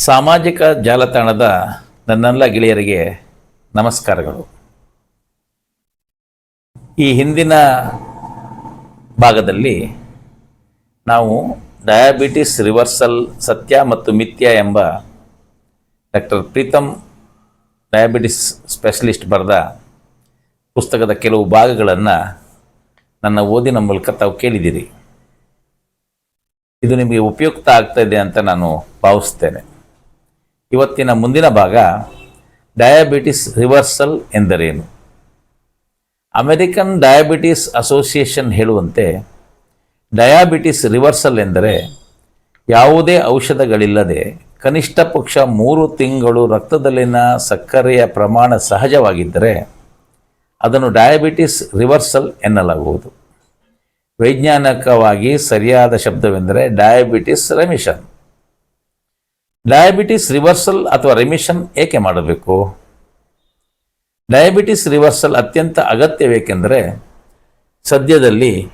ಸಾಮಾಜಿಕ ಜಾಲತಾಣದ ನನ್ನೆಲ್ಲ ಗೆಳೆಯರಿಗೆ ನಮಸ್ಕಾರಗಳು. ಈ ಹಿಂದಿನ ಭಾಗದಲ್ಲಿ ನಾವು ಡಯಾಬಿಟಿಸ್ ರಿವರ್ಸಲ್ ಸತ್ಯ ಮತ್ತು ಮಿಥ್ಯ ಎಂಬ ಡಾಕ್ಟರ್ ಪ್ರೀತಮ್ ಡಯಾಬಿಟಿಸ್ ಸ್ಪೆಷಲಿಸ್ಟ್ ಬರೆದ ಪುಸ್ತಕದ ಕೆಲವು ಭಾಗಗಳನ್ನು ನನ್ನ ಓದಿನ ಮೂಲಕ ತಾವು ಕೇಳಿದ್ದೀರಿ. ಇದು ನಿಮಗೆ ಉಪಯುಕ್ತ ಆಗ್ತಾ ಅಂತ ನಾನು ಭಾವಿಸ್ತೇನೆ. ಇವತ್ತಿನ ಮುಂದಿನ ಭಾಗ ಡಯಾಬಿಟಿಸ್ ರಿವರ್ಸಲ್ ಎಂದರೇನು? ಅಮೆರಿಕನ್ ಡಯಾಬಿಟಿಸ್ ಅಸೋಸಿಯೇಷನ್ ಹೇಳುವಂತೆ ಡಯಾಬಿಟಿಸ್ ರಿವರ್ಸಲ್ ಎಂದರೆ ಯಾವುದೇ ಔಷಧಗಳಿಲ್ಲದೆ ಕನಿಷ್ಠ ಪಕ್ಷ ಮೂರು ತಿಂಗಳು ರಕ್ತದಲ್ಲಿನ ಸಕ್ಕರೆಯ ಪ್ರಮಾಣ ಸಹಜವಾಗಿದ್ದರೆ ಅದನ್ನು ಡಯಾಬಿಟಿಸ್ ರಿವರ್ಸಲ್ ಎನ್ನಲಾಗುವುದು. ವೈಜ್ಞಾನಿಕವಾಗಿ ಸರಿಯಾದ ಶಬ್ದವೆಂದರೆ ಡಯಾಬಿಟಿಸ್ ರೆಮಿಷನ್. ಡಯಾಬಿಟಿಸ್ ರಿವರ್ಸಲ್ ಅಥವಾ ರೆಮಿಷನ್ ಏಕೆ ಮಾಡಬೇಕು? ಡಯಾಬಿಟಿಸ್ ರಿವರ್ಸಲ್ ಅತ್ಯಂತ ಅಗತ್ಯವೇಕೆಂದರೆ ಸದ್ಯದಲ್ಲಿ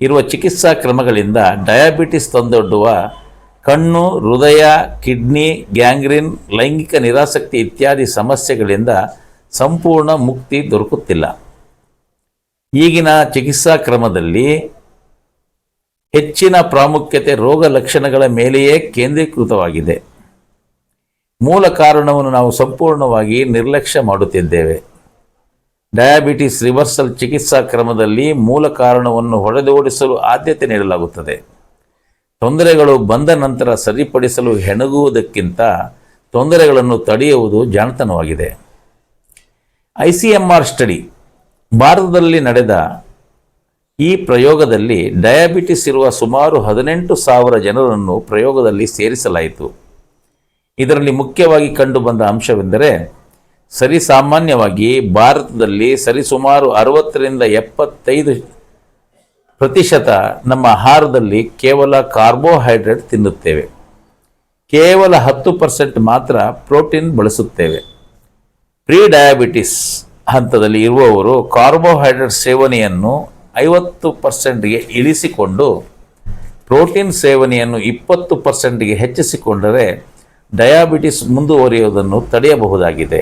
ಇರುವ ಚಿಕಿತ್ಸಾ ಕ್ರಮಗಳಿಂದ ಡಯಾಬಿಟಿಸ್ ತಂದೊಡ್ಡುವ ಕಣ್ಣು, ಹೃದಯ, ಕಿಡ್ನಿ, ಗ್ಯಾಂಗ್ರಿನ್, ಲೈಂಗಿಕ ನಿರಾಸಕ್ತಿ ಇತ್ಯಾದಿ ಸಮಸ್ಯೆಗಳಿಂದ ಸಂಪೂರ್ಣ ಮುಕ್ತಿ ದೊರಕುತ್ತಿಲ್ಲ. ಈಗಿನ ಚಿಕಿತ್ಸಾ ಕ್ರಮದಲ್ಲಿ ಹೆಚ್ಚಿನ ಪ್ರಾಮುಖ್ಯತೆ ರೋಗ ಲಕ್ಷಣಗಳ ಮೇಲೆಯೇ ಕೇಂದ್ರೀಕೃತವಾಗಿದೆ. ಮೂಲ ಕಾರಣವನ್ನು ನಾವು ಸಂಪೂರ್ಣವಾಗಿ ನಿರ್ಲಕ್ಷ್ಯ ಮಾಡುತ್ತಿದ್ದೇವೆ. ಡಯಾಬಿಟಿಸ್ ರಿವರ್ಸಲ್ ಚಿಕಿತ್ಸಾ ಕ್ರಮದಲ್ಲಿ ಮೂಲ ಕಾರಣವನ್ನು ಹೊಡೆದೋಡಿಸಲು ಆದ್ಯತೆ ನೀಡಲಾಗುತ್ತದೆ. ತೊಂದರೆಗಳು ಬಂದ ನಂತರ ಸರಿಪಡಿಸಲು ಹೆಣಗುವುದಕ್ಕಿಂತ ತೊಂದರೆಗಳನ್ನು ತಡೆಯುವುದು ಜಾಣತನವಾಗಿದೆ. I C M R study. ಭಾರತದಲ್ಲಿ ನಡೆದ ಈ ಪ್ರಯೋಗದಲ್ಲಿ ಡಯಾಬಿಟಿಸ್ ಇರುವ ಸುಮಾರು ಹದಿನೆಂಟು ಸಾವಿರ ಜನರನ್ನು ಪ್ರಯೋಗದಲ್ಲಿ ಸೇರಿಸಲಾಯಿತು. ಇದರಲ್ಲಿ ಮುಖ್ಯವಾಗಿ ಕಂಡುಬಂದ ಅಂಶವೆಂದರೆ ಸರಿಸಾಮಾನ್ಯವಾಗಿ ಭಾರತದಲ್ಲಿ ಸರಿಸುಮಾರು ಅರವತ್ತರಿಂದ ಎಪ್ಪತ್ತೈದು ಪ್ರತಿಶತ ನಮ್ಮ ಆಹಾರದಲ್ಲಿ ಕೇವಲ ಕಾರ್ಬೋಹೈಡ್ರೇಟ್ ತಿನ್ನುತ್ತೇವೆ. ಕೇವಲ ಹತ್ತು ಪರ್ಸೆಂಟ್ ಮಾತ್ರ ಪ್ರೋಟೀನ್ ಬಳಸುತ್ತೇವೆ. ಪ್ರೀ ಡಯಾಬಿಟಿಸ್ ಹಂತದಲ್ಲಿ ಇರುವವರು ಕಾರ್ಬೋಹೈಡ್ರೇಟ್ ಸೇವನೆಯನ್ನು ಐವತ್ತು ಪರ್ಸೆಂಟ್ಗೆ ಇಳಿಸಿಕೊಂಡು, ಪ್ರೋಟೀನ್ ಸೇವನೆಯನ್ನು ಇಪ್ಪತ್ತು ಪರ್ಸೆಂಟ್ಗೆ ಹೆಚ್ಚಿಸಿಕೊಂಡರೆ ಡಯಾಬಿಟಿಸ್ ಮುಂದುವರಿಯುವುದನ್ನು ತಡೆಯಬಹುದಾಗಿದೆ.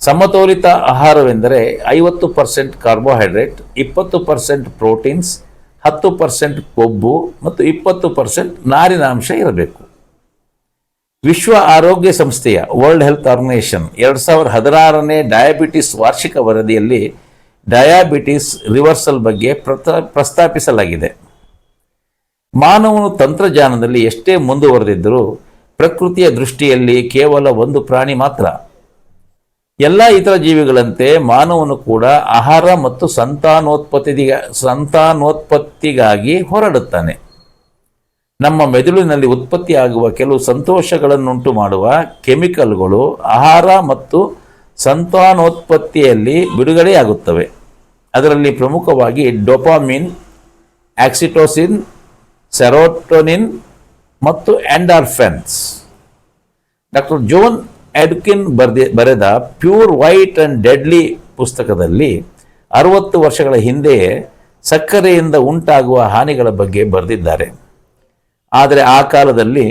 ಸಮತೋಲಿತ ಆಹಾರವೆಂದರೆ ಐವತ್ತು ಪರ್ಸೆಂಟ್ ಕಾರ್ಬೋಹೈಡ್ರೇಟ್, ಇಪ್ಪತ್ತು ಪರ್ಸೆಂಟ್ ಪ್ರೋಟೀನ್ಸ್, ಹತ್ತು ಪರ್ಸೆಂಟ್ ಕೊಬ್ಬು ಮತ್ತು ಇಪ್ಪತ್ತು ಪರ್ಸೆಂಟ್ ನಾರಿನಾಂಶ ಇರಬೇಕು. ವಿಶ್ವ ಆರೋಗ್ಯ ಸಂಸ್ಥೆಯ ವರ್ಲ್ಡ್ ಹೆಲ್ತ್ ಆರ್ಗನೈಸೇಷನ್ ಎರಡು ಸಾವಿರದ ಹದಿನಾರನೇ ಡಯಾಬಿಟಿಸ್ ವಾರ್ಷಿಕ ವರದಿಯಲ್ಲಿ ಡಯಾಬಿಟಿಸ್ ರಿವರ್ಸಲ್ ಬಗ್ಗೆ ಪ್ರಸ್ತಾಪಿಸಲಾಗಿದೆ. ಮಾನವನು ತಂತ್ರಜ್ಞಾನದಲ್ಲಿ ಎಷ್ಟೇ ಮುಂದುವರೆದಿದ್ದರೂ ಪ್ರಕೃತಿಯ ದೃಷ್ಟಿಯಲ್ಲಿ ಕೇವಲ ಒಂದು ಪ್ರಾಣಿ ಮಾತ್ರ. ಎಲ್ಲ ಇತರ ಜೀವಿಗಳಂತೆ ಮಾನವನು ಕೂಡ ಆಹಾರ ಮತ್ತು ಸಂತಾನೋತ್ಪತ್ತಿ ಸಂತಾನೋತ್ಪತ್ತಿಗಾಗಿ ಹೊರಡುತ್ತಾನೆ. ನಮ್ಮ ಮೆದುಳಿನಲ್ಲಿ ಉತ್ಪತ್ತಿಯಾಗುವ ಕೆಲವು ಸಂತೋಷಗಳನ್ನುಂಟು ಮಾಡುವ ಕೆಮಿಕಲ್ಗಳು ಆಹಾರ ಮತ್ತು ಸಂತಾನೋತ್ಪತ್ತಿಯಲ್ಲಿ ಬಿಡುಗಡೆಯಾಗುತ್ತವೆ. ಅದರಲ್ಲಿ ಪ್ರಮುಖವಾಗಿ ಡೊಪಾಮಿನ್, ಆಕ್ಸಿಟೋಸಿನ್, ಸೆರೋಟೋನಿನ್ ಮತ್ತು ಎಂಡಾರ್ಫೆನ್ಸ್ ಡಾಕ್ಟರ್ ಜೋನ್ ಎಡ್ಕಿನ್ ಬರೆದ ಬರೆದ ಪ್ಯೂರ್ ವೈಟ್ ಆ್ಯಂಡ್ ಡೆಡ್ಲಿ ಪುಸ್ತಕದಲ್ಲಿ ಅರವತ್ತು ವರ್ಷಗಳ ಹಿಂದೆಯೇ ಸಕ್ಕರೆಯಿಂದ ಉಂಟಾಗುವ ಹಾನಿಗಳ ಬಗ್ಗೆ ಬರೆದಿದ್ದಾರೆ. ಆದರೆ ಆ ಕಾಲದಲ್ಲಿ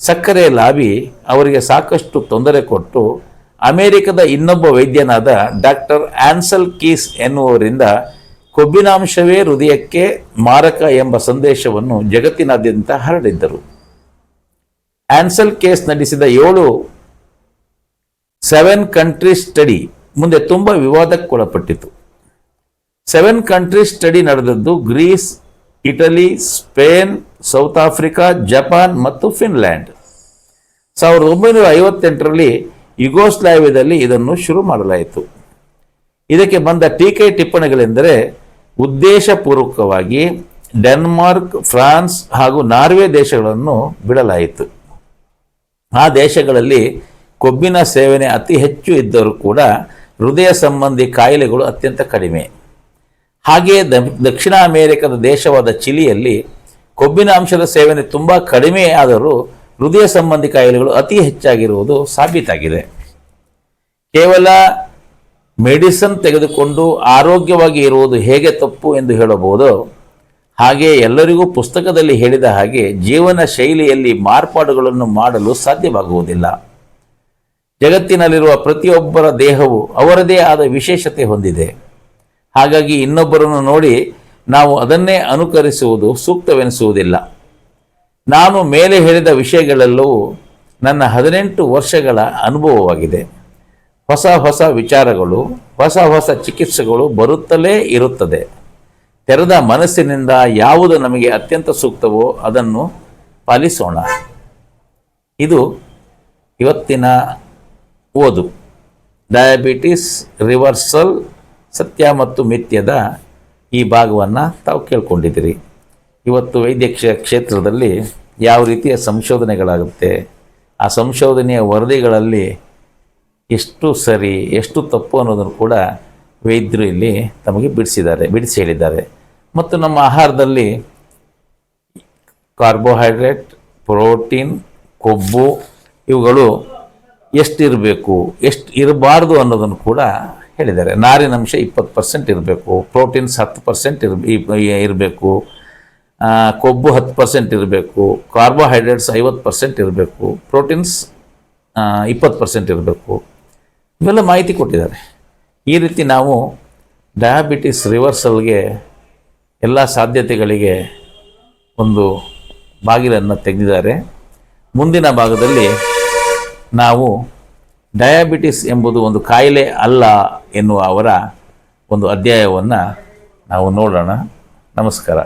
ಸಕ್ಕರೆ ಲಾಬಿ ಅವರಿಗೆ ಸಾಕಷ್ಟು ತೊಂದರೆ ಕೊಟ್ಟು ಅಮೆರಿಕದ ಇನ್ನೊಬ್ಬ ವೈದ್ಯನಾದ ಡಾಕ್ಟರ್ ಆನ್ಸಲ್ ಕೀಸ್ ಎನ್ನುವರಿಂದ ಕೊಬ್ಬಿನಾಂಶವೇ ಹೃದಯಕ್ಕೆ ಮಾರಕ ಎಂಬ ಸಂದೇಶವನ್ನು ಜಗತ್ತಿನಾದ್ಯಂತ ಹರಡಿದ್ದರು. ಆನ್ಸಲ್ ಕೇಸ್ ನಡೆಸಿದ ಏಳು ಸೆವೆನ್ ಕಂಟ್ರಿ ಸ್ಟಡಿ ಮುಂದೆ ತುಂಬ ವಿವಾದಕ್ಕೊಳಪಟ್ಟಿತು ಸೆವೆನ್ ಕಂಟ್ರಿ ಸ್ಟಡಿ ನಡೆದದ್ದು Greece, Italy, Spain, South Africa, Japan ಮತ್ತು ಫಿನ್ಲ್ಯಾಂಡ್. ಸಾವಿರದ ಒಂಬೈನೂರ ಐವತ್ತೆಂಟರಲ್ಲಿ ಯುಗೋಸ್ಲಾವ್ಯದಲ್ಲಿ ಇದನ್ನು ಶುರು ಮಾಡಲಾಯಿತು. ಇದಕ್ಕೆ ಬಂದ ಟೀಕೆ ಟಿಪ್ಪಣಿಗಳೆಂದರೆ ಉದ್ದೇಶಪೂರ್ವಕವಾಗಿ ಡೆನ್ಮಾರ್ಕ್, ಫ್ರಾನ್ಸ್ ಹಾಗೂ ನಾರ್ವೆ ದೇಶಗಳನ್ನು ಬಿಡಲಾಯಿತು. ಆ ದೇಶಗಳಲ್ಲಿ ಕೊಬ್ಬಿನ ಸೇವನೆ ಅತಿ ಹೆಚ್ಚು ಇದ್ದರೂ ಕೂಡ ಹೃದಯ ಸಂಬಂಧಿ ಕಾಯಿಲೆಗಳು ಅತ್ಯಂತ ಕಡಿಮೆ. ಹಾಗೆಯೇ ದಕ್ಷಿಣ ಅಮೆರಿಕದ ದೇಶವಾದ ಚಿಲಿಯಲ್ಲಿ ಕೊಬ್ಬಿನ ಅಂಶದ ಸೇವನೆ ತುಂಬ ಕಡಿಮೆ ಆದರೂ ಹೃದಯ ಸಂಬಂಧಿ ಕಾಯಿಲೆಗಳು ಅತಿ ಹೆಚ್ಚಾಗಿರುವುದು ಸಾಬೀತಾಗಿದೆ. ಕೇವಲ ಮೆಡಿಸನ್ ತೆಗೆದುಕೊಂಡು ಆರೋಗ್ಯವಾಗಿ ಇರುವುದು ಹೇಗೆ ತಪ್ಪು ಎಂದು ಹೇಳಬಹುದು? ಹಾಗೆ ಎಲ್ಲರಿಗೂ ಪುಸ್ತಕದಲ್ಲಿ ಹೇಳಿದ ಹಾಗೆ ಜೀವನ ಶೈಲಿಯಲ್ಲಿ ಮಾರ್ಪಾಡುಗಳನ್ನು ಮಾಡಲು ಸಾಧ್ಯವಾಗುವುದಿಲ್ಲ. ಜಗತ್ತಿನಲ್ಲಿರುವ ಪ್ರತಿಯೊಬ್ಬರ ದೇಹವು ಅವರದೇ ಆದ ವಿಶೇಷತೆ ಹೊಂದಿದೆ. ಹಾಗಾಗಿ ಇನ್ನೊಬ್ಬರನ್ನು ನೋಡಿ ನಾವು ಅದನ್ನೇ ಅನುಕರಿಸುವುದು ಸೂಕ್ತವೆನಿಸುವುದಿಲ್ಲ. ನಾನು ಮೇಲೆ ಹೇಳಿದ ವಿಷಯಗಳೆಲ್ಲವೂ ನನ್ನ ಹದಿನೆಂಟು ವರ್ಷಗಳ ಅನುಭವವಾಗಿದೆ. ಹೊಸ ಹೊಸ ವಿಚಾರಗಳು, ಹೊಸ ಹೊಸ ಚಿಕಿತ್ಸೆಗಳು ಬರುತ್ತಲೇ ಇರುತ್ತದೆ. ತೆರೆದ ಮನಸ್ಸಿನಿಂದ ಯಾವುದು ನಮಗೆ ಅತ್ಯಂತ ಸೂಕ್ತವೋ ಅದನ್ನು ಪಾಲಿಸೋಣ. ಇದು ಇವತ್ತಿನ ಓದು. ಡಯಾಬಿಟಿಸ್ ರಿವರ್ಸಲ್ ಸತ್ಯ ಮತ್ತು ಮಿಥ್ಯದ ಈ ಭಾಗವನ್ನು ತಾವು ಕೇಳ್ಕೊಂಡಿದ್ದೀರಿ. ಇವತ್ತು ವೈದ್ಯಕೀಯ ಕ್ಷೇ- ಕ್ಷೇತ್ರದಲ್ಲಿ ಯಾವ ರೀತಿಯ ಸಂಶೋಧನೆಗಳಾಗುತ್ತೆ, ಆ ಸಂಶೋಧನೆಯ ವರದಿಗಳಲ್ಲಿ ಎಷ್ಟು ಸರಿ, ಎಷ್ಟು ತಪ್ಪು ಅನ್ನೋದನ್ನು ಕೂಡ ವೈದ್ಯರು ಇಲ್ಲಿ ತಮಗೆ ಬಿಡಿಸಿದ್ದಾರೆ, ಬಿಡಿಸಿ ಹೇಳಿದ್ದಾರೆ. ಮತ್ತು ನಮ್ಮ ಆಹಾರದಲ್ಲಿ ಕಾರ್ಬೋಹೈಡ್ರೇಟ್ ಪ್ರೋಟೀನ್ ಕೊಬ್ಬು ಇವುಗಳು ಎಷ್ಟಿರಬೇಕು, ಎಷ್ಟು ಇರಬಾರ್ದು ಅನ್ನೋದನ್ನು ಕೂಡ ಹೇಳಿದ್ದಾರೆ. ನಾರಿನಂಶ ಇಪ್ಪತ್ತು ಪರ್ಸೆಂಟ್ ಇರಬೇಕು ಪ್ರೋಟೀನ್ಸ್ ಹತ್ತು ಪರ್ಸೆಂಟ್ ಇರ ಇರಬೇಕು ಕೊಬ್ಬು ಹತ್ತು ಪರ್ಸೆಂಟ್ ಇರಬೇಕು ಕಾರ್ಬೋಹೈಡ್ರೇಟ್ಸ್ ಐವತ್ತು ಪರ್ಸೆಂಟ್ ಇರಬೇಕು ಪ್ರೋಟೀನ್ಸ್ ಇಪ್ಪತ್ತು ಪರ್ಸೆಂಟ್ ಇರಬೇಕು. ಇವೆಲ್ಲ ಮಾಹಿತಿ ಕೊಟ್ಟಿದ್ದಾರೆ. ಈ ರೀತಿ ನಾವು ಡಯಾಬಿಟಿಸ್ ರಿವರ್ಸಲ್ಗೆ ಎಲ್ಲ ಸಾಧ್ಯತೆಗಳಿಗೆ ಒಂದು ಬಾಗಿಲನ್ನು ತೆಗೆದಿದ್ದಾರೆ. ಮುಂದಿನ ಭಾಗದಲ್ಲಿ ನಾವು ಡಯಾಬಿಟಿಸ್ ಎಂಬುದು ಒಂದು ಕಾಯಿಲೆ ಅಲ್ಲ ಎನ್ನುವ ಅವರ ಒಂದು ಅಧ್ಯಾಯವನ್ನು ನಾವು ನೋಡೋಣ. ನಮಸ್ಕಾರ.